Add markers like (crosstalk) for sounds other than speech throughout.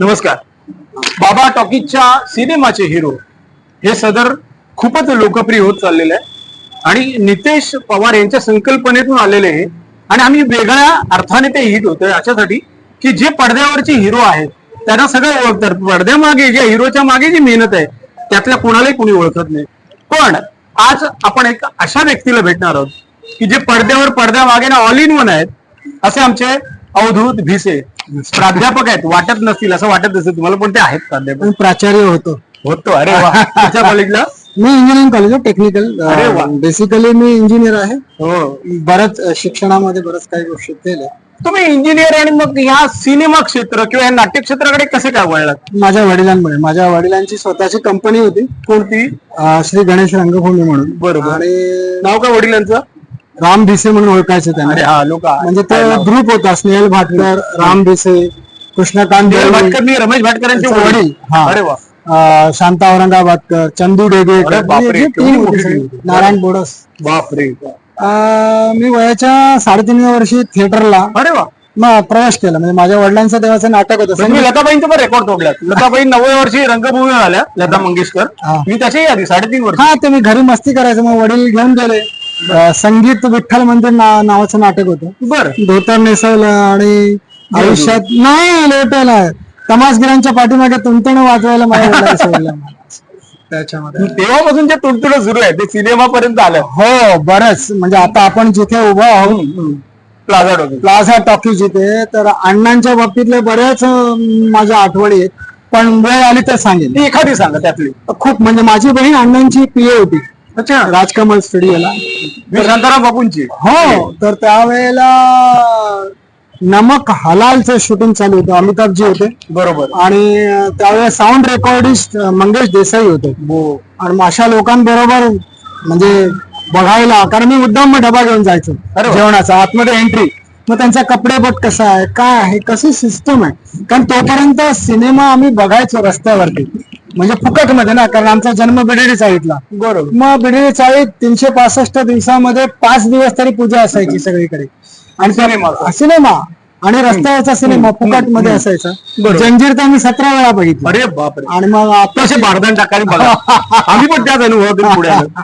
नमस्कार. बाबा टॉकीजच्या सिनेमाचे हिरो हे सदर खूपच लोकप्रिय होत चाललेले आहे. आणि नितेश पवार यांच्या संकल्पनेतून आलेले आहे आणि आम्ही वेगळ्या अर्थाने ते हिट होतोय याच्यासाठी की जे पडद्यावरचे हिरो आहेत त्यांना सगळं ओळखतात. पडद्यामागे ज्या हिरोच्या मागे जी मेहनत आहे त्यातल्या कोणालाही कोणी ओळखत नाही. पण आज आपण एक अशा व्यक्तीला भेटणार आहोत की जे पडद्यावर पडद्यामागे ना ऑल इन वन आहेत असे आमचे अवधूत भिसे प्राध्यापक आहेत वाटत नसतील असं वाटत नसेल तुम्हाला पण ते आहेत प्राध्यापक? पण प्राचार्य होतो. होतो. अरे वा. तुमच्या कॉलेजला मी इंजिनिअरिंग कॉलेज टेक्निकल अरे वा. बेसिकली मी इंजिनियर आहे. हो. बरंच अ, शिक्षणामध्ये बरंच काही गोष्टी केल्या. तुम्ही इंजिनियर आणि मग ह्या सिनेमा क्षेत्र किंवा या नाट्य क्षेत्राकडे कसे काय वळलात? माझ्या वडिलांमुळे. माझ्या वडिलांची स्वतःची कंपनी होती. कोणती? अ, श्री गणेश रंगभूमी म्हणून. बरोबर. आणि नाव काय वडिलांचं? राम भिसे म्हणून ओळखायचे त्यांना. हा लोक म्हणजे तो ग्रुप होता स्नेहल भाटकर राम भिसे कृष्णकांत भाटकर रमेश भाटकरांचे त्यांचे वडील वडील, हा. अरे वा. शांता औरंगाबादकर चंदू डेगे. नारायण बोडस. बापरे. मी वयाच्या साडेतीन वर्षी थिएटरला अरे वा. मग प्रवेश केला. म्हणजे माझ्या वडिलांचं देवाचं नाटक होतं. तुम्ही लताबाईंचं पण रेकॉर्ड तोडल्यात. लताबाई नव्वद वर्षी रंगभूमी आल्या लता मंगेशकर. हा. मी त्याच्याही आधी साडेतीन वर्ष. हा ते मी घरी मस्ती करायचो. मग वडील घेऊन गेले. अ, संगीत विठ्ठल मंदिर ना- नावाचं नाटक होतं. बर. धोतर नेसवलं आणि आयुष्यात नाही लोटायला तमासगिरांच्या पाठीमागे तुमतण वाजवायला मला (laughs) सोडलं. त्याच्यामध्ये. तेव्हापासून जे तुडतुड सुरू आहे ते सिनेमापर्यंत आलं. हो बरंच. म्हणजे आता आपण जिथे उभा आहोत प्लाझा डोके प्लाझा टॉकी जिथे तर अण्णांच्या बाबतीतल्या बऱ्याच अं, माझ्या आठवणी आहेत. पण वेळ आली तर सांगेन. ती एखादी सांगा त्यातली. खूप म्हणजे माझी बहीण अण्णांची पीए होती. अच्छा. राजकमल स्टुडिओला मी शांताराम बापूंची. हो तर त्यावेळेला नमक हलालचं शूटिंग चालू होतं. अमिताभजी होते. बरोबर. आणि अं, त्यावेळेला साऊंड रेकॉर्डिस्ट मंगेश देसाई होते. आणि मग अशा लोकांबरोबर म्हणजे बघायला कारण मी मुद्दाम डबा घेऊन जायचो. जेवणाचा. आतमध्ये एंट्री मग त्यांचा कपडे बट कसा आहे? काय आहे? कशी सिस्टम आहे? कारण तोपर्यंत सिनेमा आम्ही बघायचो रस्त्यावरती. म्हणजे फुकटमध्ये ना कारण आमचा जन्म बिडेडी चाळीतला. बरोबर. मग बिडेडी चाळीत तीनशे पासष्ट दिवसामध्ये पाच दिवस तरी पूजा असायची सगळीकडे. आणि सिनेमाचा. सिनेमा. आणि रस्त्यावरचा सिनेमा फुकटमध्ये असायचा. जंजीर तर आम्ही सतरा वेळा बघितला. अरे बापरे. आणि मग आता कसे बारदान टाकायला बघा. (laughs) आम्ही पण त्याच अनुभवातून पुढे आलो.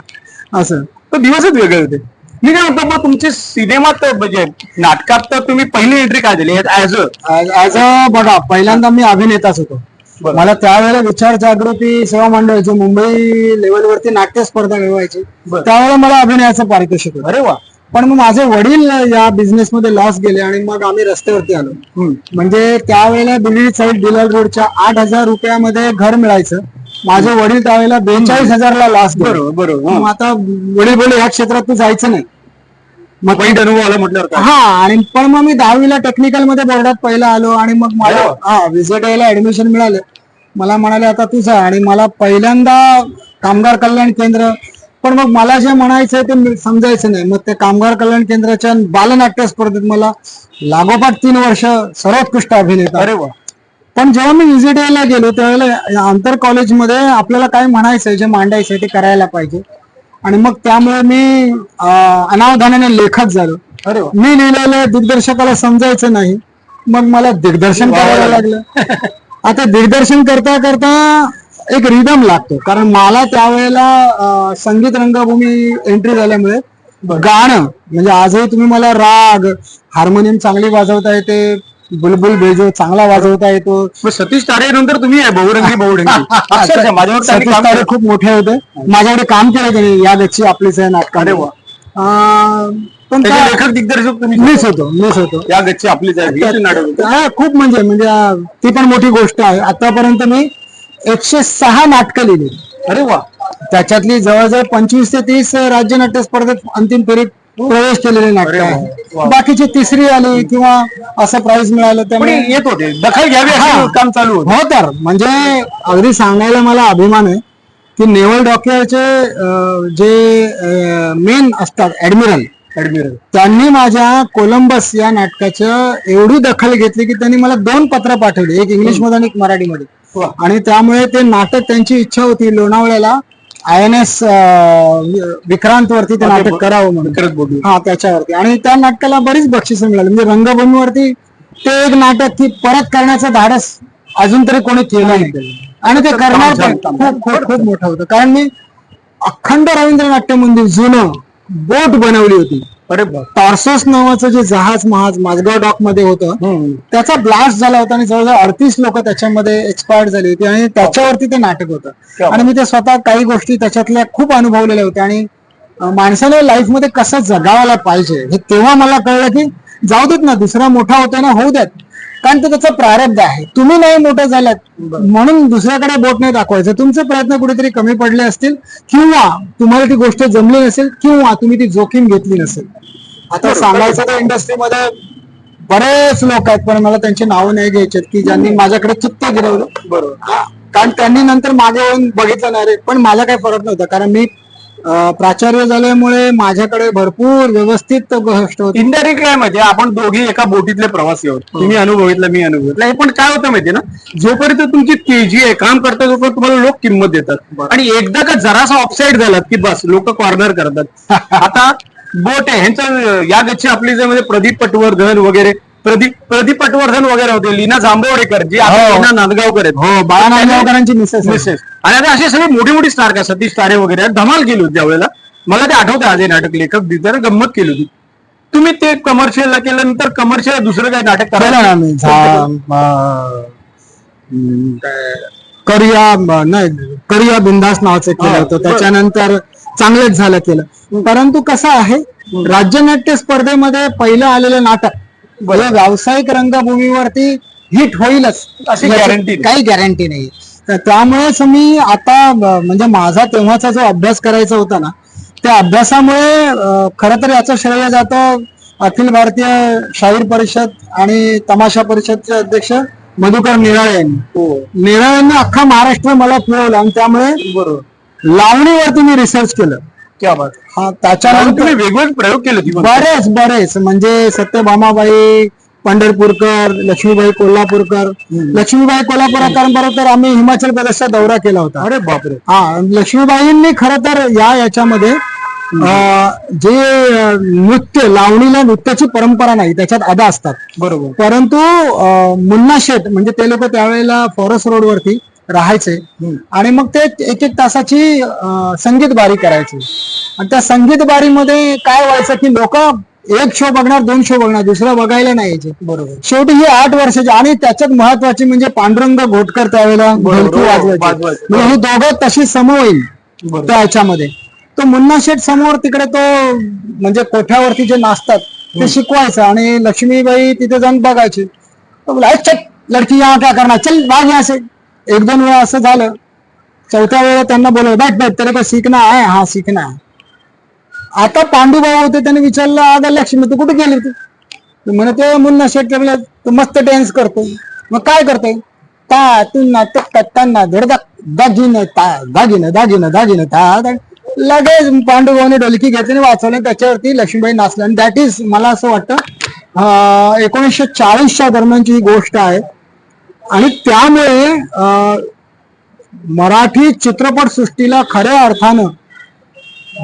असं. तो दिवसच वेगळे होते. मी काय म्हणतो मग तुमचे सिनेमात म्हणजे नाटकात तर तुम्ही पहिली एंट्री काय दिली? ऍज अ ऍज अ बघा पहिल्यांदा मी अभिनेताच होतो. मला त्यावेळेला विचार जागृती सेवा मंडळ जे मुंबई लेवलवरती नाट्य स्पर्धा मिळवायची. त्यावेळेला मला अभिनयाचं पारितोषिक अरे वा. पण मग माझे वडील या बिझनेस मध्ये लॉस गेले आणि मग आम्ही रस्त्यावरती आलो. म्हणजे त्यावेळेला बिल्ली साईड डिलर रोडच्या आठ हजार रुपयामध्ये घर मिळायचं. माझे वडील त्यावेळेला बेचाळीस हजारला लॉस बरोबर बरोबर. आता वडील बोले या क्षेत्रात तू जायचं नाही. मग वाईट अनुभव आला म्हटल्यावर काय? हा आणि पण मग मी दहावीला टेक्निकलमध्ये बोर्डात पहिला आलो आणि मग मला. हा विजिट ला ऍडमिशन मिळालं. मला म्हणाले आता तू जा. आणि मला पहिल्यांदा कामगार कल्याण केंद्र पण मग मला जे म्हणायचंय ते मी समजायचं नाही. मग ते कामगार कल्याण केंद्राच्या बालनाट्य स्पर्धेत मला लागोपाठ तीन वर्ष सर्वोत्कृष्ट अभिनेता. अरे वा. पण जेव्हा मी विजिट ला गेलो त्यावेळेला आंतर कॉलेजमध्ये आपल्याला काय म्हणायचंय जे मांडायचंय ते करायला पाहिजे. आणि मग त्यामुळे मी अनावधानाने लेखक झालो. अरे मी लिहिलेलं दिग्दर्शकाला समजायचं नाही. मग मला दिग्दर्शन करायला लागलं. आता दिग्दर्शन करता करता एक रिदम लागतो. कारण मला त्यावेळेला संगीत रंगभूमी एंट्री झाल्यामुळे गाणं म्हणजे आजही तुम्ही मला राग हार्मोनियम चांगली वाजवता येते बुलबुल बेजो चांगला वाजवता येतो. मग सतीश तारे नंतर तुम्ही आहे बहुरंगी बहुरंगी. (laughs) अक्षरशः माझ्यावर त्यांनी सतीश काम तारे केलं. खूप मोठे होते. माझ्याकडे काम केलं त्यांनी या गच्ची आपलीच आहे नाटक. अरे वा. पण त्याचे काय- लेखक दिग्दर्शक तुम्ही? मीच होतो मीच होतो. या गच्ची आपलीच आहे ही नाटक होतं. हा, खूप म्हणजे म्हणजे अं, ती पण मोठी गोष्ट आहे. आतापर्यंत मी एकशे सहा नाटकं लिहिली. अरे वा. त्याच्यातली जवळजवळ पंचवीस ते तीस राज्य नाट्य स्पर्धेत अंतिम फेरीत प्रवेश केलेले नाटक. आहे. बाकीची तिसरी आली किंवा असं प्राइज मिळालं त्यामुळे येत होते दखल घ्यावी हा. काम चालू होतं हो तर म्हणजे अगदी सांगायला मला अभिमान आहे की नेव्हल डॉक्टरचे जे मेन असतात ऍडमिरल ऍडमिरल त्यांनी माझ्या कोलंबस या नाटकाचं एवढी दखल घेतली की त्यांनी मला दोन पत्र पाठवली एक इंग्लिशमध्ये आणि एक मराठीमध्ये. आणि त्यामुळे ते नाटक त्यांची इच्छा होती लोणावळ्याला आय एन एस विक्रांत वरती ते नाटक करावं म्हणून. हा त्याच्यावरती. आणि त्या नाटकाला बरीच बक्षिसं मिळाली. म्हणजे रंगभूमीवरती ते एक नाटक की परत करण्याचं धाडस अजून तरी कोणी केलं नाही. आणि ते करणार खूप खूप खूप मोठं होतं. कारण मी अखंड रवींद्र नाट्य मंदिर जुनं बोट बनवली होती. अरे टॉर्सोस नावाचं जे जहाज महाज माझगाव डॉकमध्ये होतं. त्याचा ब्लास्ट झाला होता आणि जवळजवळ अडतीस लोक त्याच्यामध्ये एक्सपायर्ड झाली होती आणि त्याच्यावरती ते नाटक होतं. आणि मी ते स्वतः काही गोष्टी त्याच्यातल्या खूप अनुभवलेल्या होत्या आणि माणसाने लाईफमध्ये कसं जगावायला पाहिजे हे तेव्हा मला कळलं की जाऊ देत ना दुसरा मोठा होता ना होऊ द्यात कारण ते त्याचा प्रारब्ध आहे. तुम्ही नाही मोठं झालात म्हणून दुसऱ्याकडे बोट नाही दाखवायचं. तुमचे प्रयत्न कुठेतरी कमी पडले असतील किंवा तुम्हाला ती गोष्ट जमली नसेल किंवा तुम्ही ती जोखीम घेतली नसेल. आता सांगायचं तर इंडस्ट्रीमध्ये बरेच लोक आहेत पण मला त्यांची नावं नाही घ्यायची की ज्यांनी माझ्याकडे चित्त गिरवलं. बरोबर. कारण त्यांनी नंतर मागे येऊन बघितलं नाही रे पण माझा काही फरक नव्हता कारण मी प्राचार्य झाल्यामुळे माझ्याकडे भरपूर व्यवस्थित गोष्ट होती. इनडायरेक्ट काय माहितीये आपण दोघे एका बोटीतले प्रवासी आहोत. तुम्ही अनुभवितलं मी अनुभवितलं. हे पण काय होतं माहितीये ना? जोपर्यंत तुमची तेजी आहे काम करता तोपर्यंत तुम्हाला लोक किंमत देतात. आणि एकदा का जरासा ऑफसाईड झालात की बस लोक कॉर्नर करतात. (laughs) आता बोट आहे ह्यांचं या गच्ची आपली जे म्हणजे प्रदीप पटवर्धन वगैरे प्रदीप प्रदीप पटवर्धन वगैरे होते लीना जांभवडेकर जी आता हो. लीना नांदगावकर आहेत. हो बाळा नांदगावकरांची मिसेस आहे. मिसेस. आणि आता असे सगळे मोठी मोठी स्टार काय सतीश तारे वगैरे आहेत, धमाल केली होती त्यावेळेला. मला ते आठवतं आज हे नाटक लेखक दिसताना गंमत केली होती. तुम्ही ते कमर्शियलला केल्यानंतर कमर्शियल दुसरं काय नाटक केलं करा ना मी झा- अं, हम्म, काय, करिया नाही करिया बिंदास नावाचं केलं होतं. त्याच्यानंतर चांगलंच झालं केलं. परंतु कसं आहे राज्यनाट्य स्पर्धेमध्ये पहिलं आलेलं नाटक हे व्यावसायिक रंगभूमीवरती हिट होईलच अशी नाही. काही गॅरंटी नाही. तर त्यामुळेच मी आता म्हणजे माझा तेव्हाचा जो अभ्यास करायचा होता ना त्या अभ्यासामुळे खरं तर याचं श्रेय जातं अखिल भारतीय शाहीर परिषद आणि तमाशा परिषदचे अध्यक्ष मधुकर निराळे यांनी. हो. निराळ्यांनी अख्खा महाराष्ट्र मला फिरवलं आणि त्यामुळे बरोबर. लावणीवरती मी रिसर्च केलं. क्या बात हा। त्याच्यानंतर तुम्ही वेगवेगळे प्रयोग केले होते बरेच बरेच. म्हणजे सत्यभामाबाई पंढरपूरकर लक्ष्मीबाई कोल्हापूरकर. लक्ष्मीबाई कोल्हापूरकरांबरोबर आम्ही हिमाचल प्रदेशचा दौरा केला होता. अरे बापरे. हा लक्ष्मीबाईंनी खर तर या याच्यामध्ये अं, जे अं, नृत्य लावणीला नृत्याची परंपरा नाही त्याच्यात अदा असतात. बरोबर. परंतु अं, मुन्ना शेठ म्हणजे ते लोक त्यावेळेला फॉरेस्ट रोडवरती राहायचे. आणि मग ते एक एक तासाची संगीत बारी करायचे. आणि त्या संगीत बारीमध्ये काय व्हायचं की लोक एक शो बघणार दोन शो बघणार दुसरं बघायला नाही यायचे. बरोबर. शेवटी ही आठ वर्षाची आणि त्याच्यात महत्वाची म्हणजे पांडुरंग घोटकर त्यावेळेला हो. म्हणजे हे दोघं तशी समोईल त्या ह्याच्यामध्ये. तो मुन्ना शेठ समोर तिकडे तो म्हणजे कोठ्यावरती जे नाचतात ते शिकवायचं आणि लक्ष्मीबाई तिथे जाऊन बघायची. तो बोला "अरे चल लडकी यहाँ क्या करणार. चल बाग से एक दोन वेळा असं झालं. चौथ्या वेळेला त्यांना बोलवलं बैठ बैठ त्याला काय शिकणं आहे हा शिकणं आहे आता पांडुभाऊ होते त्यांनी विचारलं अगं लक्ष्मी तू कुठे गेली तू म्हणे ते मुन्ना शेट ते तू मस्त डान्स करतो. मग काय करतोय? ता तुन्ना नाटक करताना धडधा दागिनं ता दागिन दागिनं दागिनं ता लगेच पांडुभाऊने ढोलकी घेतली वाचवलं. त्याच्यावरती लक्ष्मीबाई नाचल्या. आणि दॅट इज मला असं वाटतं एकोणीसशे चाळीसच्या दरम्यानची ही गोष्ट आहे आणि त्यामुळे मराठी चित्रपट सृष्टीला खऱ्या अर्थानं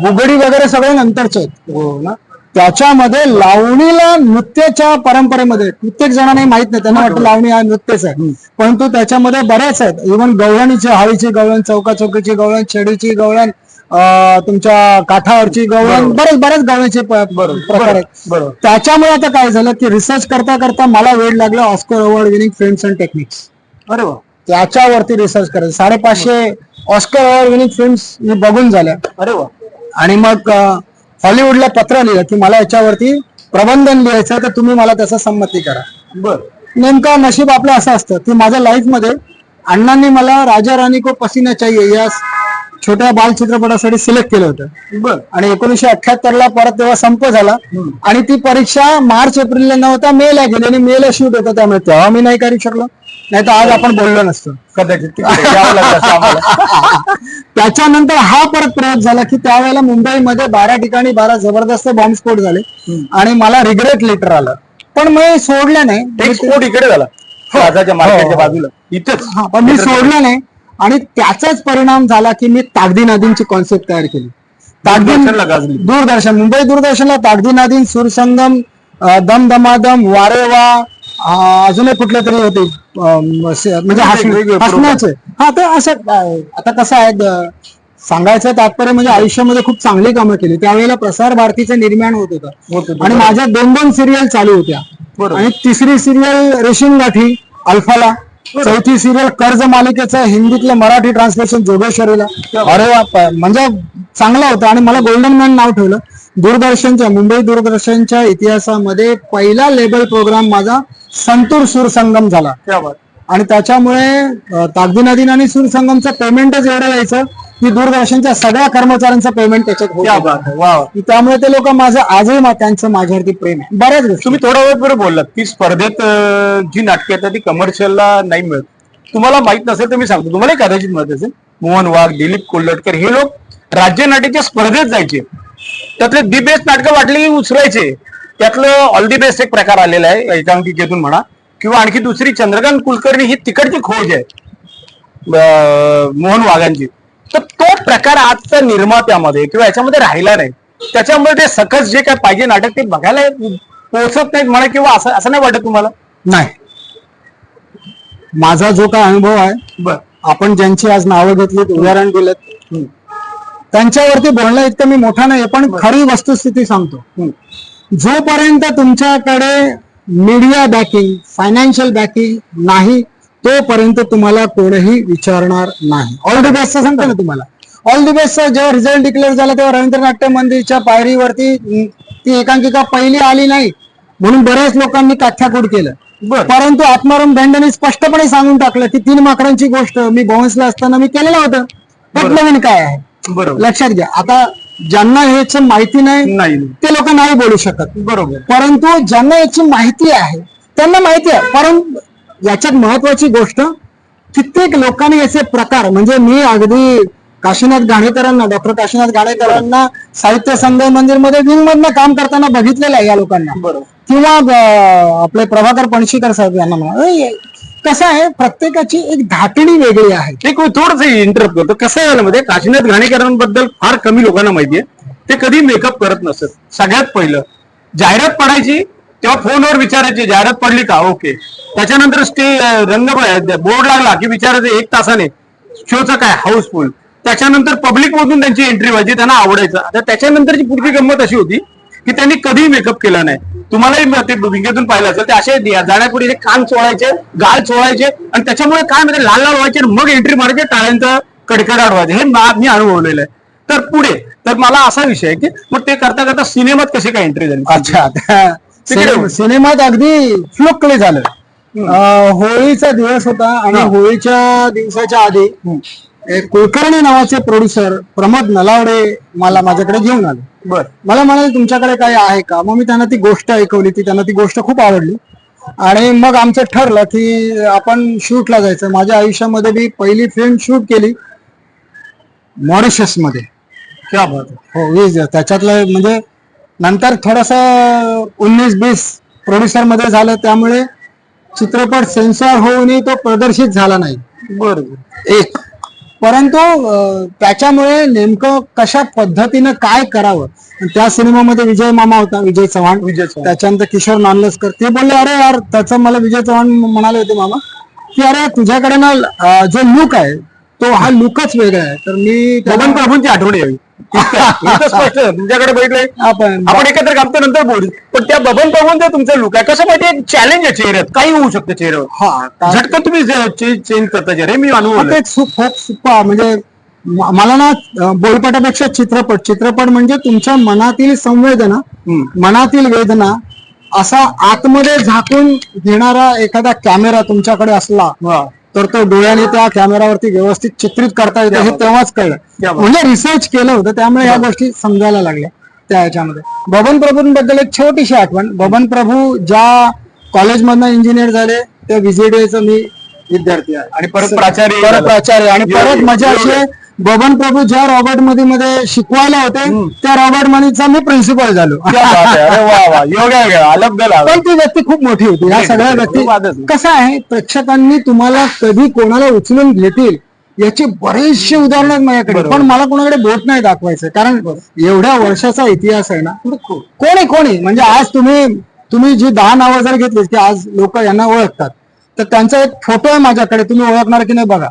बुगडी वगैरे सगळे नंतरचे आहेत. हो ना? त्याच्यामध्ये लावणीला नृत्याच्या परंपरेमध्ये प्रत्येक जणांना माहीत नाही. त्यांना वाटतं लावणी हा नृत्यच आहे. परंतु त्याच्यामध्ये बरेच आहेत. इव्हन गवळणीचे हळीची गवळण चौका चौकीची गवळण छेडीची गवळण तुमच्या काठावरची गवळण बरेच बरेच गवळणीचे प- प्रकार आहेत. बरोबर त्याच्यामुळे आता काय झालं की रिसर्च करता करता मला वेळ लागला Oscar award winning films and techniques अरे वा. त्याच्यावरती रिसर्च करायचं. साडेपाचशे ऑस्कर अवॉर्ड विनिंग फिल्म्स मी बघून झाल्या. अरे वा. आणि मग हॉलिवूडला पत्र लिहिलं की मला याच्यावरती प्रबंधन लिहायचं तर तुम्ही मला त्याचा संमती करा. बर. नेमका नशीब आपलं असं असतं की माझ्या लाईफमध्ये अण्णांनी मला राजा राणी को पसीना चाहिए या छोट्या बाल चित्रपटासाठी सिलेक्ट केलं होतं. आणि एकोणीशे अठ्याहत्तर ला परत तेव्हा संप झाला. आणि ती परीक्षा मार्च एप्रिलला नव्हता मे ला गेली आणि मे ला शूट होता त्यामुळे तेव्हा मी नाही करू शकलो. नाही तर आज आपण बोललो नसतो. कदाचित. (laughs) त्याच्यानंतर हा परत प्रयोग झाला की त्यावेळेला मुंबईमध्ये बारा ठिकाणी बारा जबरदस्त बॉम्बस्फोट झाले. आणि मला रिग्रेट लेटर आलं. पण मी सोडलं नाही. इकडे झाला. राजाच्या मार्केटच्या बाजूला. इथेच. हा, पण मी सोडलं नाही. आणि त्याचाच परिणाम झाला की मी तागदी नदींची कॉन्सेप्ट तयार केली. तागदी. दूरदर्शन मुंबई दूरदर्शनला तागदी नदीन सूरसंगम दम दमादम वारेवा अजूनही कुठले तरी होते म्हणजे हसण्याचे. हा ते असं आता कसं आहे सांगायचं तात्पर्य म्हणजे आयुष्यामध्ये खूप चांगली कामं केली. त्यावेळेला प्रसार भारतीचं निर्माण होत होत. आणि माझ्या दोन दोन सिरियल चालू होत्या. आणि तिसरी सिरियल रेशीम गाठी अल्फाला. चौथी सिरियल कर्ज मालिकेचं हिंदीतलं मराठी ट्रान्सलेशन जोगेश्वरीला. अरे बाप म्हणजे चांगलं होतं आणि मला गोल्डन मॅन नाव ठेवलं. दूरदर्शनच्या मुंबई दूरदर्शनच्या इतिहासामध्ये पहिला लेबल प्रोग्राम माझा संतूर सूर संगम झाला. क्या बात. आणि त्याच्यामुळे अं, ताकदी नदीन आणि सूर संगमचं पेमेंटच एवढं यायचं की दूरदर्शनच्या सगळ्या कर्मचाऱ्यांचं पेमेंट त्याच्यात होत. त्यामुळे ते लोक माझं आजही त्यांचं माझ्यावरती प्रेम आहे. बऱ्याच गोष्टी. तुम्ही थोडा वेळ बरोबर बोललात की स्पर्धेत जी नाटके येतात ती कमर्शियलला नाही मिळत. तुम्हाला माहीत नसेल तर मी सांगतो. तुम्हाला कदाचित माहीत असेल मोहन वाघ दिलीप कोल्हटकर हे लोक राज्य नाट्याच्या स्पर्धेत जायचे. त्यातले दी बेस्ट नाटकं वाटली की उचलायचे. त्यातलं ऑल दी बेस्ट एक प्रकार आलेला आहे एकांकिकेतून म्हणा किंवा आणखी दुसरी चंद्रकांत कुलकर्णी ही तिकडची खोज आहे. मोहन वाघांची. प्रकार आजच्या निर्मात्यामध्ये किंवा याच्यामध्ये राहिला नाही. त्याच्यामुळे ते सकस जे काय पाहिजे नाटक ते बघायला पोहोचत नाहीत म्हणा किंवा असं असं नाही वाटत तुम्हाला? नाही. माझा जो काय अनुभव आहे बर. आपण ज्यांची आज नावं घेतलीत उदाहरण दिलं त्यांच्यावरती बोलणं इतकं मी मोठा नाही पण खरी वस्तुस्थिती सांगतो. जोपर्यंत तुमच्याकडे मीडिया बॅकिंग फायनान्शियल बॅकिंग नाही तोपर्यंत तुम्हाला कोणीही विचारणार नाही. ऑल दी बेस्ट सांगतो ना तुम्हाला. ऑल दी बेस्ट जेव्हा रिझल्ट डिक्लेअर झाला तेव्हा रवींद्र नाट्य मंदिरच्या पायरीवरती ती एकांकिका पहिली आली नाही म्हणून बऱ्याच लोकांनी काथ्याकूट केलं. परंतु आत्माराम भेंडेने स्पष्टपणे सांगून टाकलं की तीन माकडांची गोष्ट मी भवन्सला असताना मी केलेलं होतं. नवीन काय आहे? बरोबर. लक्षात घ्या. आता ज्यांना ह्याच माहिती नाही नाही. ते लोक नाही बोलू शकत. बरोबर. परंतु ज्यांना याची माहिती आहे त्यांना माहिती आहे. परंतु याच्यात महत्वाची गोष्ट कित्येक लोकांनी याचे प्रकार म्हणजे मी अगदी काशीनाथ घाणेकरांना डॉक्टर काशीनाथ घाणेकरांना साहित्य संघ मंदिरमध्ये विंग मधनं काम करताना बघितलेलं आहे या लोकांना. बरोबर. किंवा आपले प्रभाकर पणशीकर साहेब यांना म्हणा. कसं आहे प्रत्येकाची एक धाटणी वेगळी आहे. एक थोडस इंटरप्ट करतो. कसं झालं मध्ये काशीनाथ घाणेकरांबद्दल फार कमी लोकांना माहितीये ते कधी मेकअप करत नसत. सगळ्यात पहिलं जाहिरात पडायची तेव्हा फोनवर विचारायची जाहिरात पडली का? ओके. त्याच्यानंतर स्टे रंग बोर्ड लागला की विचारायचं एक तासाने. शोचं काय? हाऊसफुल. त्याच्यानंतर पब्लिक मधून त्यांची एंट्री व्हायची त्यांना आवडायचं. आता त्याच्यानंतरची पुढची गंमत अशी होती की त्यांनी कधीही मेकअप केला नाही. तुम्हालाही ते विंगेतून पाहिलं असेल ते असे जाण्यापूर्वी कान चोळायचे गाल चोळायचे आणि त्याच्यामुळे काय म्हणजे लाल लाल व्हायचे मग एंट्री मारायचे टाळ्यांचा कडकडाट व्हायचे. हे मा- मी अनुभवलेलं आहे. तर पुढे तर मला असा विषय आहे की मग ते करता करता सिनेमात कशी काय एंट्री झाली? अच्छा. सिनेमात अगदी फ्लुकली झालं. होळीचा दिवस होता आणि. होळीच्या दिवसाच्या आधी कुलकर्णी नावाचे प्रोड्युसर प्रमोद नलावडे मला माझ्याकडे घेऊन आले. बर. मला म्हणाले तुमच्याकडे काही आहे का? मग मी त्यांना ती गोष्ट ऐकवली ती त्यांना ती गोष्ट खूप आवडली. आणि मग आमचं ठरलं की आपण शूटला जायचं. माझ्या आयुष्यामध्ये मी पहिली फिल्म शूट केली मॉरिशसमध्ये क्या बात. हो दिवस. त्याच्यातलं म्हणजे नंतर थोडस उन्नीस बीस प्रोड्युसरमध्ये झालं. त्यामुळे चित्रपट सेन्सॉर होऊनही तो प्रदर्शित झाला नाही. बर एक. परंतु त्याच्यामुळे नेमकं कशा पद्धतीनं काय करावं? त्या सिनेमामध्ये विजय मामा होता विजय चव्हाण. विजय चव्हाण. त्याच्यानंतर किशोर नानलसकर ते बोलले अरे यार त्याचं मला विजय चव्हाण म्हणाले होते मामा की अरे तुझ्याकडे ना जो लुक आहे तो हा लुकच वेगळा आहे. तर मी बबन प्रभूंची आठवण यावी. (laughs) स्पष्ट. तुमच्याकडे बैठलंय आपण आपण एकत्र काम तर नंतर बोलू. पण त्या बबन प्रभूंचं तुमचं लुक आहे कसं माहिती एक चॅलेंज आहे चेहऱ्यात. काही होऊ शकतं चेहऱ्यावर. हा झटकन तुम्ही चेंज करता चेहरे मी अनुभव खूप सुप्पा म्हणजे मला ना बोलपटापेक्षा चित्रपट चित्रपट म्हणजे तुमच्या मनातील संवेदना मनातील वेदना असा आतमध्ये झाकून घेणारा एखादा कॅमेरा तुमच्याकडे असला तर तो डोळ्याने त्या कॅमेरावरती व्यवस्थित चित्रित करता येतं हे तेव्हाच कळलं. म्हणजे रिसर्च केलं होतं त्यामुळे या गोष्टी समजायला लागल्या त्या ह्याच्यामध्ये. बबन प्रभूंबद्दल एक छोटीशी आठवण. बबन प्रभू ज्या कॉलेजमधनं इंजिनियर झाले त्या व्हिजिटेचं मी विद्यार्थी आहे. आणि परत प्राचार्य परत. प्राचार्य. आणि परत मजा अशी बबन प्रभू ज्या रॉबर्टमध्ये मध्ये शिकवायला होते त्या रॉबर्ट मनीचा मी प्रिन्सिपल झालो. पण ती व्यक्ती खूप मोठी होती. ह्या नाही, सगळ्या नाही, व्यक्ती वादच नाही. कसं आहे? प्रेक्षकांनी तुम्हाला कधी कोणाला उचलून घेतील याची बरेचसे उदाहरण आहेत माझ्याकडे. पण मला कोणाकडे बोट नाही दाखवायचं. कारण एवढ्या वर्षाचा इतिहास आहे ना. कोणी कोणी? म्हणजे आज तुम्ही तुम्ही जी दहा नावं जर घेतली की आज लोक यांना ओळखतात तर त्यांचा एक फोटो आहे माझ्याकडे. तुम्ही ओळखणार की नाही बघा.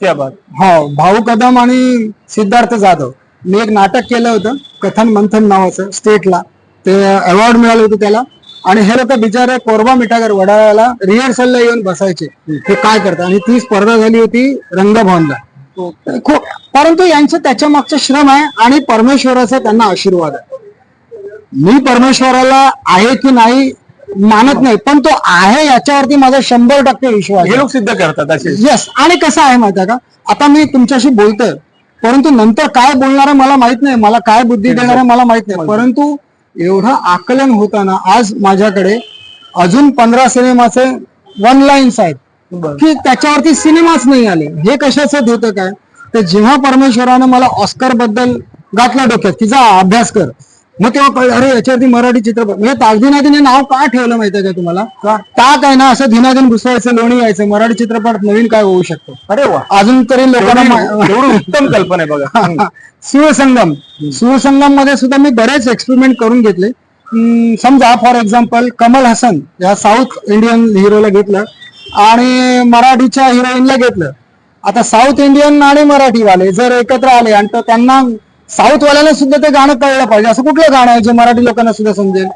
त्या बात हो भाऊ कदम आणि सिद्धार्थ जाधव. मी एक नाटक केलं होतं कथन मंथन नावाचं स्टेटला. ते अवॉर्ड मिळालं होतं त्याला. आणि हे लोक बिचारे कोरबा मिठागर वडाळ्याला रिहर्सलला येऊन बसायचे. हे काय करतात? आणि ती स्पर्धा झाली होती रंगभवनला. खूप परंतु यांचं त्याच्या मागचं श्रम आहे आणि परमेश्वराचा त्यांना आशीर्वाद आहे. मी परमेश्वराला आहे की नाही मानत नाही पण तो आहे याच्यावरती माझा शंभर टक्के विश्वास हे लोक सिद्ध करतात असे. येस आणि कसं आहे माहिती का? आता मी तुमच्याशी बोलतोय परंतु नंतर काय बोलणार आहे मला माहीत नाही मला काय बुद्धी देणार आहे. मला माहीत नाही. परंतु एवढं आकलन होताना आज माझ्याकडे अजून पंधरा सिनेमाचे वन लाईन्स आहेत. की त्याच्यावरती सिनेमाच नाही आले. हे कशाचं होतं काय? तर जेव्हा परमेश्वरानं मला ऑस्करबद्दल घातलं डोक्यात की जा अभ्यास कर. मग तेव्हा अरे याच्यावरती मराठी चित्रपट म्हणजे ताजदिनादिन हे नाव का ठेवलं माहितीये का तुम्हाला? टाक आहे ना असं दिनादिन घुसवायचं लोणी यायचं मराठी चित्रपट नवीन काय होऊ शकतो? अरे वा. अजून तरी लोकांना उत्तम कल्पना आहे बघा. (laughs) शिवसंगम. शिवसंगममध्ये सुद्धा मी बरेच एक्सपेरिमेंट करून घेतले. समजा फॉर एक्झाम्पल कमल हसन या साऊथ इंडियन हिरोला घेतलं आणि मराठीच्या हिरोईनला घेतलं. आता साऊथ इंडियन आणि मराठीवाले जर एकत्र आले आणि त्यांना साऊथ वाल्याला सुद्धा ते गाणं कळलं पाहिजे. असं कुठलं गाणं आहे जे मराठी लोकांना सुद्धा समजेल?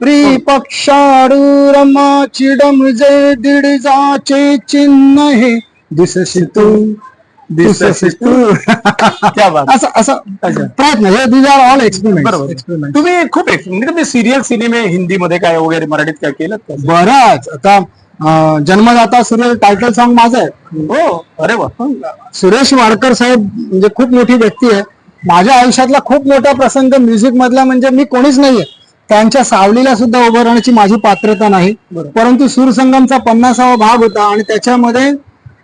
प्री पक्षाडू रमा चिडम जे दीड जाचे चिन्ह हे दिसशी तू दिसशी तू. (laughs) क्या बात. असं असं प्रयत्न. हे दिज आर ऑल एक्सपेरिमेंट बरोबर. एक्सपेरिमेंट तुम्ही खूप म्हणजे तुम्ही सिरियल सिनेमे हिंदीमध्ये काय वगैरे मराठीत काय केलं? बराच. आता जन्मदाता सिरियल टायटल सॉन्ग माझं आहे. हो अरे वा. सुरेश वाडकर साहेब म्हणजे खूप मोठी व्यक्ती आहे. माझ्या आयुष्यातला खूप मोठा प्रसंग म्युझिक मधला म्हणजे मी कोणीच नाहीये. त्यांच्या सावलीला सुद्धा उभं राहण्याची माझी पात्रता नाही. परंतु सूरसंगमचा पन्नासावा भाग होता आणि त्याच्यामध्ये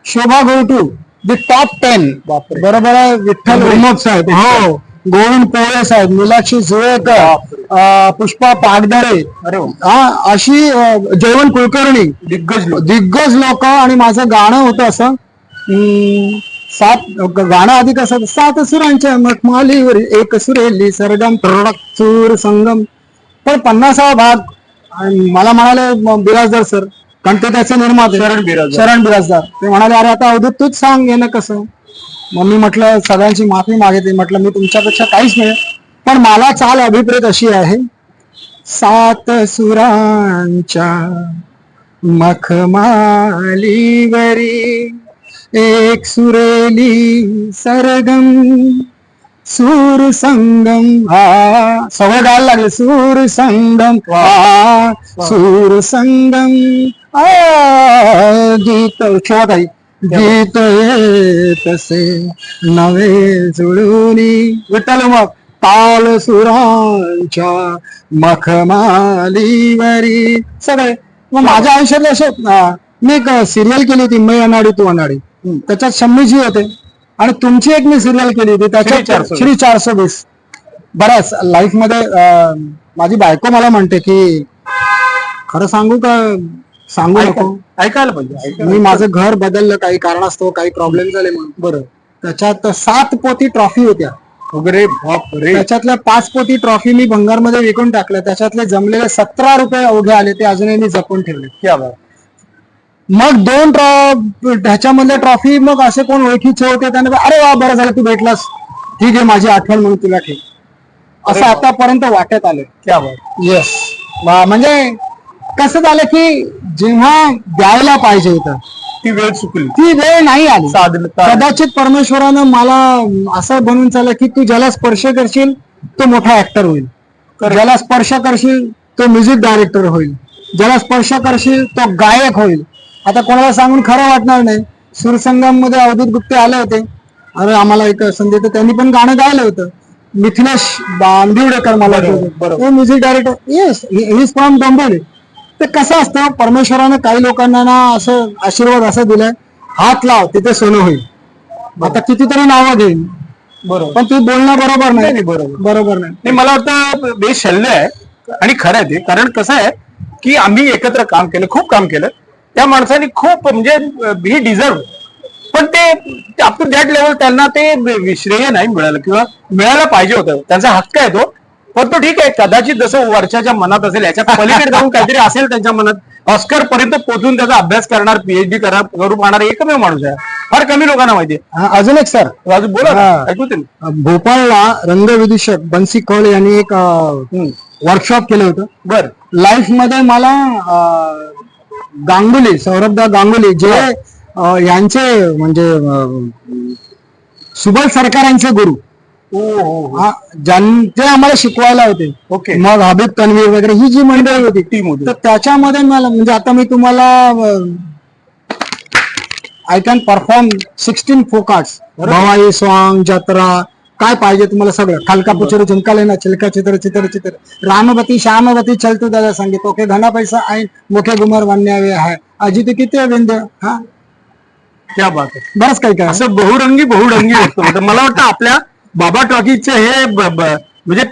Shobha got to the top ten बरोबर आहे विठ्ठल उमप साहेब. हो. गोविंद पोळे साहेब मीनाक्षी सुळेकर पुष्पा पागदरे. हा अशी जयवंत कुलकर्णी. दिग्गज दिग्गज लोक आणि माझं गाणं होतं असं. सात गाणं आधी कसं सात सुरांच्या मखमालीवर एक सुरेली सरगम प्रडक सूर संगम. पण पन्नासावा भाग मला म्हणाले बिराजदार सर कारण ते त्याचे निर्माते. शरण बिराजदार. शरण बिराजदार. ते म्हणाले अरे आता अवधूत तूच सांग येणं कसं? मग मी म्हटलं सगळ्यांची माफी मागितली. म्हटलं मी तुमच्यापेक्षा काहीच नाही पण मला चाल अभिप्रेत अशी आहे. सात सुरांच्या मखमालीवरी एक सुरेली सरगम सूर संगम हा. सगळं गायला लागले. सूर संगम हा. सूर संगम आ गीत ठेवा ताई. गीत तसे नवे जुळूनी विठ्ठल मग ताल सुरांच्या मखमालीवरी. सगळे. मग माझ्या आयुष्यातले असे मी एक सिरियल केली होती मै अनाडी तू अनाडी त्याच्यात शम्मीजी होते. आणि तुमची एक मी सिरियल केली होती त्याच्यात 420. श्री चारशे वीस. बऱ्याच लाईफमध्ये माझी बायको मला म्हणते की खरं सांगू का? सांगू नको. ऐका- ऐकायला पाहिजे मी माझं घर बदललं काही कारणास्तव काही प्रॉब्लेम झाले म्हणून. बरं. त्याच्यात सात पोती ट्रॉफी होत्या. वगैरे बाप रे. त्याच्यातल्या पाच पोती ट्रॉफी मी भंगारमध्ये विकून टाकल्या. त्याच्यातले जमलेले सतरा रुपये अवघे आले ते अजूनही मी जपून ठेवले. मग दोन ट्रॉ ह्याच्यामधल्या ट्रॉफी मग असे कोण ओळखीचे होते? त्याने अरे वा बरं झालं तू भेटलास. ठीक आहे माझी आठवण म्हणून तुला ठीक असं आतापर्यंत वाटत आलं. क्या बात येस म्हणजे कसं झालं की जेव्हा द्यायला पाहिजे होतं ती वेळ चुकली. ती वेळ नाही आली. कदाचित परमेश्वरानं मला असं बनवून चाललं की तू ज्याला स्पर्श करशील तो मोठा ऍक्टर होईल. ज्याला स्पर्श करशील तो म्युझिक डायरेक्टर होईल. ज्याला स्पर्श करशील तो गायक होईल. आता कोणाला सांगून खरं वाटणार नाही. सुरसंगममध्ये अवधूत गुप्ते आले होते. अरे आम्हाला एक संधी तर त्यांनी पण गाणं गायलं होतं. मिथिलेश बांदिवडेकर मला बरोबर. Music director yes is from Dombivli ते कसं असतं? परमेश्वरानं काही लोकांना ना असं आशीर्वाद असं दिलाय हात लाव तिथे सोनं होईल. आता कितीतरी नावं घेईन. बरोबर. पण तू बोलणं बरोबर नाही. बरोबर. बरोबर नाही. नाही मला वाटतं बेस शल्य आहे आणि खरं आहे ते. कारण कसं आहे की आम्ही एकत्र काम केलं खूप काम केलं. त्या माणसाने खूप म्हणजे ही डिझर्व पण ते अप टू दॅट लेवल त्यांना ते श्रेय नाही मिळालं किंवा मिळायला पाहिजे होतं. त्यांचा हक्क आहे तो. पण तो ठीक आहे. कदाचित जसं वर्षाच्या मनात असेल याच्या पलीकडे जाऊन काहीतरी असेल त्यांच्या मनात ऑस्कर पर्यंत पोहोचून त्याचा अभ्यास करणार पीएचडी करणार करू पाहणार एकमेव माणूस आहे. फार कमी लोकांना माहिती आहे. अजून एक सर राजू बोला. ऐकू. भोपाळला रंगविदूषक बन्सी कौल यांनी एक. वर्कशॉप केलं होतं. बर. लाईफमध्ये मला गांगुली सौरभदा गांगुली जे अं, यांचे म्हणजे सुबल सरकार यांचे गुरु. हो हो हो. हा, ते आम्हाला शिकवायला होते. ओके. मग हबीब तन्वीर वगैरे ही जी मंडळी होती टीम होती तर त्याच्यामध्ये मला म्हणजे आता मी तुम्हाला I can perform sixteen folk arts bhavai song जत्रा काय पाहिजे तुम्हाला सगळं? खालका पुचर झुमका लेना चिलका चित्र चित्र चित्र. रामवती श्यामवती चलतो दादा संगीत ओके घना पैसा आहे मुखे गुमर वन्यावे आहे अजित किती विंद हा? क्या बात आहे. बरंच काही काय. असं बहुरंगी बहुरंगी होतं. मला वाटतं आपल्या बाबा टॉकीजचे हे म्हणजे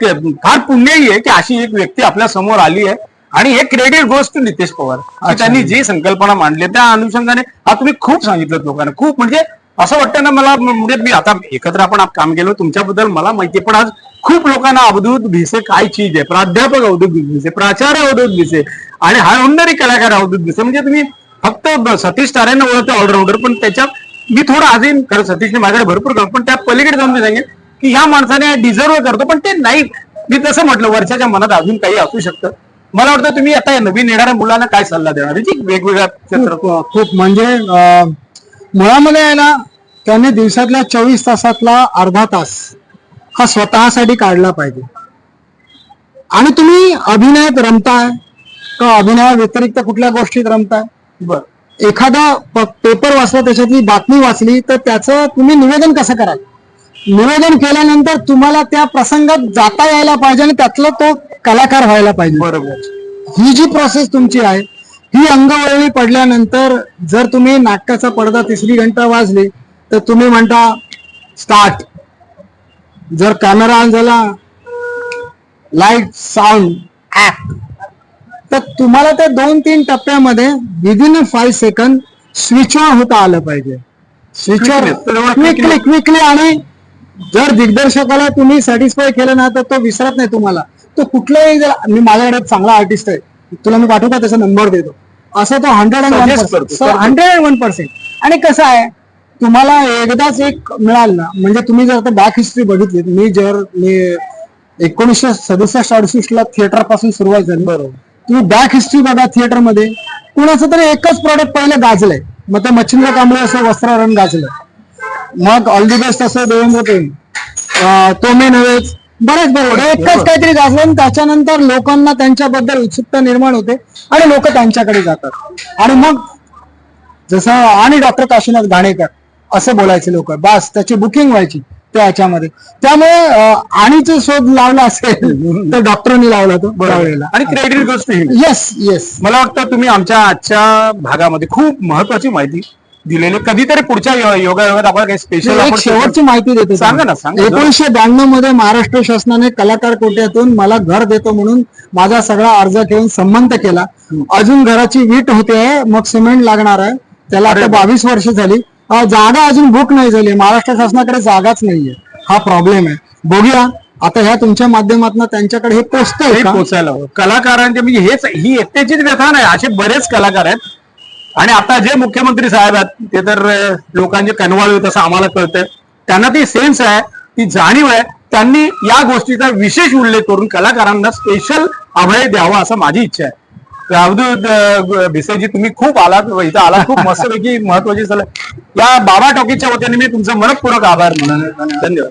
फार पुण्यही आहे की अशी एक व्यक्ती आपल्यासमोर आली आहे. आणि हे क्रेडिट गोष्ट नितेश पवार. त्यांनी जी संकल्पना मांडली त्या अनुषंगाने हा तुम्ही खूप सांगितलं लोकांना. खूप म्हणजे असं वाटतं ना मला म्हणजे मी आता एकत्र आपण काम केलं तुमच्याबद्दल मला माहिती पण आज खूप लोकांना अवधूत भिसे काय चीज आहे? प्राध्यापक अवधूत भिसे प्राचार्य अवधूत भिसे आणि हा होणारी कलाकार अवधूत भिसे. म्हणजे तुम्ही फक्त सतीश तारेंना ओळखतो ऑलराऊंडर पण त्याच्या मी थोडं अजून खरं सतीशने माझ्याकडे भरपूर करतो पण त्या पलीकडे जाऊन मी सांगेन की ह्या माणसाने डिझर्व करतो पण ते नाही. मी तसं म्हटलं वर्षाच्या मनात अजून काही असू शकतं. मला वाटतं तुम्ही आता या नवीन येणाऱ्या मुलांना काय सल्ला देणार? म्हणजे वेगवेगळ्या क्षेत्रात खूप म्हणजे मुळामध्ये आहे ना त्याने दिवसातल्या चोवीस तासातला अर्धा तास हा स्वतःसाठी काढला पाहिजे. आणि तुम्ही अभिनयात रमताय का अभिनया व्यतिरिक्त कुठल्या गोष्टीत रमताय? बरं. एखादा पेपर वाचला त्याच्यातली बातमी वाचली तर त्याचं तुम्ही निवेदन कसं कराल? निवेदन केल्यानंतर तुम्हाला त्या प्रसंगात जाता यायला पाहिजे आणि त्यातला तो कलाकार व्हायला पाहिजे. बरोबर. ही जी प्रोसेस तुमची आहे ही अंगवळणी पडल्यानंतर जर तुम्ही नाटकाचा पडदा तिसरी घंटा वाजली तर तुम्ही म्हणता स्टार्ट. जर कॅमेरा ऑन झाला लाइट साऊंड ऍक्ट तर तुम्हाला ते दोन तीन टप्प्यामध्ये within five second switch on होता आलं पाहिजे. स्विच एवढं क्विकली क्विकली आणि जर दिग्दर्शकाला तुम्ही सॅटिस्फाय केलं ना तर तो विसरत नाही तुम्हाला. तो कुठलाही जर मी माझ्याकडे चांगला आर्टिस्ट आहे. तुला मी पाठवता त्याचा नंबर देतो. असं तो hundred and one hundred and one percent आणि कसं आहे तुम्हाला एकदाच एक मिळाल ना म्हणजे तुम्ही जर बॅक हिस्ट्री बघितली मी जर मी एकोणीसशे सदुसष्ट अडुसष्ट ला थिएटरपासून सुरुवात झाली. बरोबर. तुम्ही बॅक हिस्ट्री बघा थिएटरमध्ये. कुणाचं तरी एकच प्रॉडक्ट पहिले गाजलंय. मग ते मच्छिंद्र कांबळे असं वस्त्रारण गाजलं मग ऑल दी बेस्ट असं देवेंद्र पेन तोमे नव्हेच बरेच बरोबर एकच काहीतरी गाजलं त्याच्यानंतर लोकांना त्यांच्याबद्दल उत्सुकता निर्माण होते आणि लोक त्यांच्याकडे जातात. आणि मग जसं आणि डॉक्टर काशीनाथ घाणेकर असं बोलायचे लोक. बस त्याची बुकिंग व्हायची त्या ह्याच्यामध्ये. त्यामुळे आणीचा शोध लावला असेल तर डॉक्टरांनी लावला तो त्यावेळेला आणि क्रेडिट गोष्ट. येस येस मला वाटतं तुम्ही आमच्या आजच्या भागामध्ये खूप महत्वाची माहिती दिलेली. कधीतरी पुढच्या योगायोगात आपण काही स्पेशल एक शेवटची माहिती देतो सांगा ना, सांगा. एकोणीसशे ब्याण्णवमध्ये महाराष्ट्र शासनाने कलाकार कोट्यातून मला घर देतो म्हणून माझा सगळा अर्ज घेऊन संबंध केला. अजून घराची वीट होते मग सिमेंट लागणार आहे. त्याला आता बावीस वर्ष झाली. जागा अजून बुक नाही झाली. महाराष्ट्र शासनाकडे जागाच नाहीये. हा प्रॉब्लेम आहे. बघूया. आता ह्या तुमच्या माध्यमातून त्यांच्याकडे हे पोचतंय का? पोचायला कलाकारांचे म्हणजे हेच ही एकट्याचीच व्यथा नाही. असे बरेच कलाकार आहेत. आणि आता जे मुख्यमंत्री साहेब आहेत ते तर लोकांचे लोकांचे होत असं आम्हाला कळतंय. त्यांना ती सेन्स आहे ती जाणीव आहे. त्यांनी या गोष्टीचा विशेष उल्लेख करून कलाकारांना स्पेशल अभय द्यावा असं माझी इच्छा आहे. तर अवधूत भिसेजी तुम्ही खूप आलात इथं आलात खूप मस्तपैकी महत्वाची सल्ला या बाबा टॉकीजच्या वतीने मी तुमचं मनपूर्वक आभार म्हणून धन्यवाद.